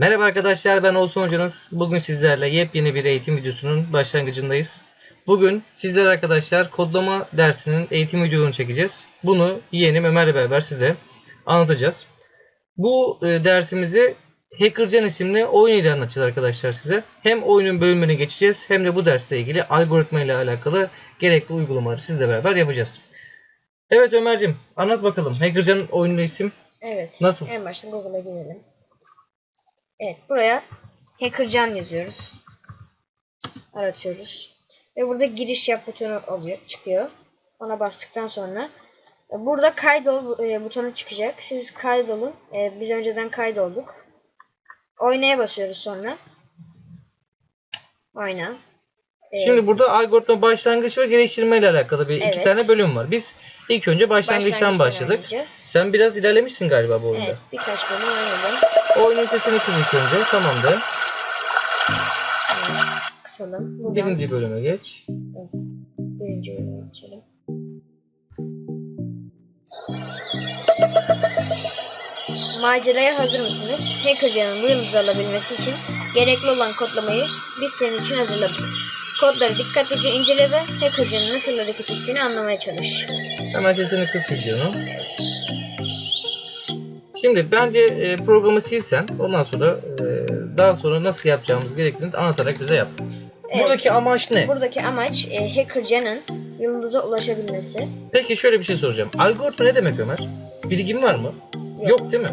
Merhaba arkadaşlar ben Olsun Hocanız. Bugün sizlerle yepyeni bir eğitim videosunun başlangıcındayız. Bugün sizler arkadaşlar kodlama dersinin eğitim videosunu çekeceğiz. Bunu yeğenim Ömer'le beraber size anlatacağız. Bu e, dersimizi Hackercan isimli oyun ile anlatacağız arkadaşlar size. Hem oyunun bölümüne geçeceğiz hem de bu dersle ilgili algoritma ile alakalı gerekli uygulamaları sizle beraber yapacağız. Evet Ömer'cim anlat bakalım. Hackercan'ın oyunun isim Evet. Nasıl? En başta Google'a girelim. Evet. Buraya Hackercan yazıyoruz. Aratıyoruz. Ve burada giriş yap butonu oluyor, çıkıyor. Ona bastıktan sonra e, burada kaydol e, butonu çıkacak. Siz kaydolun. E, biz önceden kaydolduk. Oynaya basıyoruz sonra. Oyna. Şimdi burada algoritma başlangıç ve geliştirme ile alakalı bir iki Evet. tane bölüm var. Biz ilk önce başlangıçtan başlangıçtan başladık. oynayacağız. Sen biraz ilerlemişsin galiba bu oyunda. Evet. Birkaç bölüm oynadım. Oyunun sesini kız ilk önce. Tamamdır. Evet, Kısalım. Buradan Birinci bölüme geç. birinci bölüme geçelim. Maceraya hazır mısınız? Bu yıldızı alabilmesi için gerekli olan kodlamayı biz senin için hazırladık. Kodları dikkatlice incele ve Hackercan'ın nasıl hareket ettiğini anlamaya çalış. Hemen sesini kıs videonu. Şimdi bence e, programı silsen ondan sonra e, daha sonra nasıl yapacağımız gerektiğini anlatarak bize yap. Evet. Buradaki amaç ne? Buradaki amaç e, Hackercan'ın yıldıza ulaşabilmesi. Peki şöyle bir şey soracağım. Algoritma ne demek Ömer? Bilgin var mı? Yok değil mi?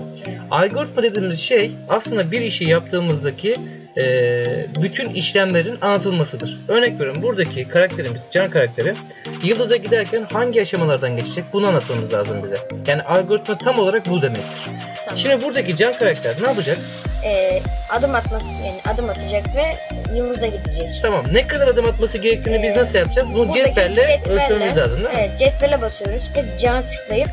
Algoritma dediğimiz şey aslında bir işi yaptığımızdaki eee, bütün işlemlerin anlatılmasıdır. Örnek veriyorum buradaki karakterimiz, can karakteri yıldıza giderken hangi aşamalardan geçecek bunu anlatmamız lazım bize. Yani algoritma tam olarak bu demektir. Tamam. Şimdi buradaki can karakter ne yapacak? E, adım atması yani adım atacak ve yıldıza gidecek. Tamam ne kadar adım atması gerektiğini biz Ee, nasıl yapacağız? Bunu cetvelle ölçmemiz lazım değil mi? Evet cetvele basıyoruz ve cana tıklayıp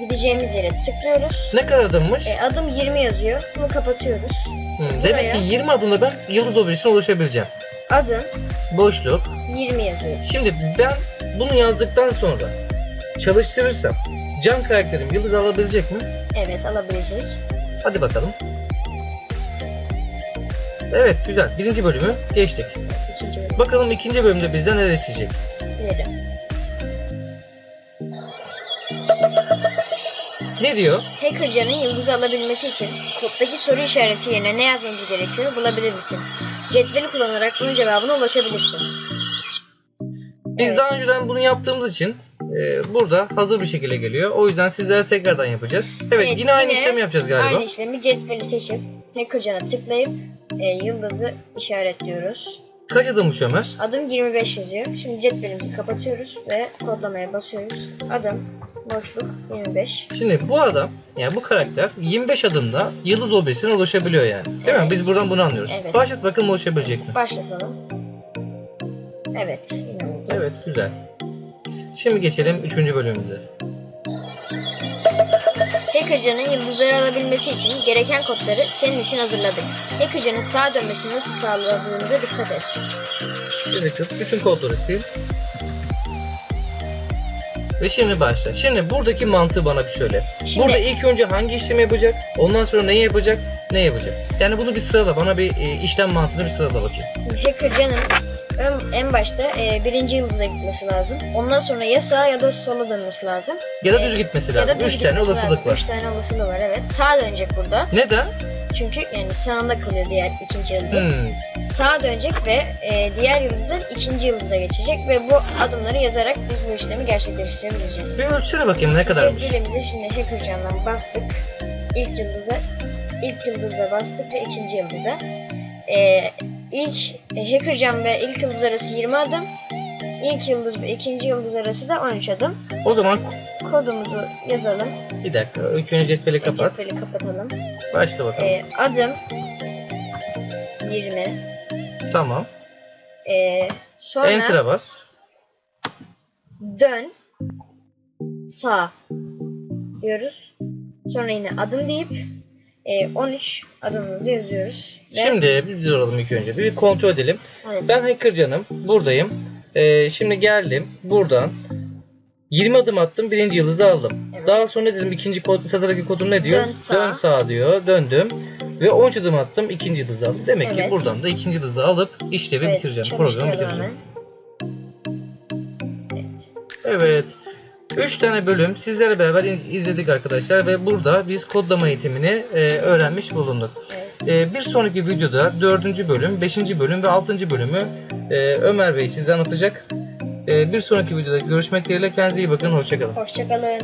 gideceğimiz yere tıklıyoruz. Ne kadar adımmış? E, adım 20 yazıyor. Bunu kapatıyoruz. Hı, demek buraya- ki 20 adımda ben yıldız objesine ulaşabileceğim. Adım Boşluk, 20 yazıyor. Şimdi ben bunu yazdıktan sonra çalıştırırsam can karakterim yıldız alabilecek mi? Evet alabilecek. Hadi bakalım. Evet güzel. Birinci bölümü geçtik. İkinci bölüm. Bakalım ikinci bölümde bizden neler isteyecek. Bilelim. Ne diyor? Hackercan'ın yıldızı alabilmesi için koddaki soru işareti yerine ne yazmamız gerekiyor bulabilir misin? Cetveli kullanarak bunun cevabına ulaşabilirsin. Biz Evet. daha önceden bunu yaptığımız için e, burada hazır bir şekilde geliyor. O yüzden sizlere tekrardan yapacağız. Evet, Evet, yine aynı yine işlemi yapacağız galiba. Aynı işlemi cetveli seçip Hackercan'a tıklayıp e, yıldızı işaretliyoruz. Kaç adımmış Ömer? Adım 25 yazıyor. Şimdi cetvelimizi kapatıyoruz ve kodlamaya basıyoruz. Adım boşluk 25. Şimdi bu adam yani bu karakter 25 adımda yıldız objesine ulaşabiliyor yani. Değil mi? Biz buradan bunu anlıyoruz. Evet. Başlat bakalım ulaşabilecek mi? Başlatalım. Evet. Yine oldu. Evet güzel. Şimdi geçelim 3. bölümümüze. Hackercan'ın yıldızları alabilmesi için gereken kodları senin için hazırladık. Hackercan'ın sağa dönmesini nasıl sağladığımıza dikkat et. Evet bütün kodları sil. Ve şimdi başla. Şimdi buradaki mantığı bana bir söyle. Şimdi Burada ilk önce hangi işlemi yapacak? Ondan sonra neyi yapacak? Ne yapacak? Yani bunu bir sırala. Bana bir e, işlem mantığını bir sırala bakayım. Hackercan'ın ön- en başta e, birinci yıldıza gitmesi lazım. Ondan sonra ya sağa ya da sola dönmesi lazım. Ya da Evet. düz gitmesi Ya da lazım. düz 3 tane gitmesi olasılık lazım. var. Üç tane olasılığı var evet. Sağa dönecek burada. Neden? Çünkü yani sağında kalıyor diğer ikinci yıldız. Hmm. Sağa dönecek ve e, diğer yıldızın ikinci yıldıza geçecek ve bu adımları yazarak biz bu işlemi gerçekleştirebileceğiz. Bir ölçsene bakayım ne kadarmış. Cetvelimizi şimdi Hackercan'dan bastık. İlk yıldıza, ilk yıldıza bastık ve ikinci yıldıza. E, ilk e, Hackercan ve ilk yıldız arası 20 adım. İlk yıldız ve ikinci yıldız arası da 13 adım. O zaman Kodumuzu yazalım. bir dakika. İlk önce cetveli kapat. Cetveli kapatalım. Başla bakalım. E, adım 20. Tamam. E, sonra Enter'a bas. dön sağ diyoruz. Sonra yine adım deyip e, 13 adımımızı yazıyoruz. Ve Şimdi bir duralım ilk önce. Bir kontrol edelim. Evet, Ben hacker canım. Buradayım. Ee, şimdi geldim. Buradan 20 adım attım. Birinci yıldızı aldım. Evet. Daha sonra dedim ikinci kod, satırdaki kodum ne diyor? Dön sağa. Dön sağa diyor. Döndüm. Ve 13 adım attım. ikinci yıldızı aldım. Demek ki Evet. buradan da ikinci yıldızı alıp işlevi Evet, bitireceğim. Programı bitireceğim. hemen. Evet. Evet. 3 tane bölüm sizlere beraber iz- izledik arkadaşlar ve burada biz kodlama eğitimini e, öğrenmiş bulunduk. E, bir sonraki videoda 4. bölüm, 5. bölüm ve 6. bölümü e, Ömer Bey size anlatacak. E, bir sonraki videoda görüşmek dileğiyle kendinize iyi bakın. Hoşçakalın. Hoşçakalın.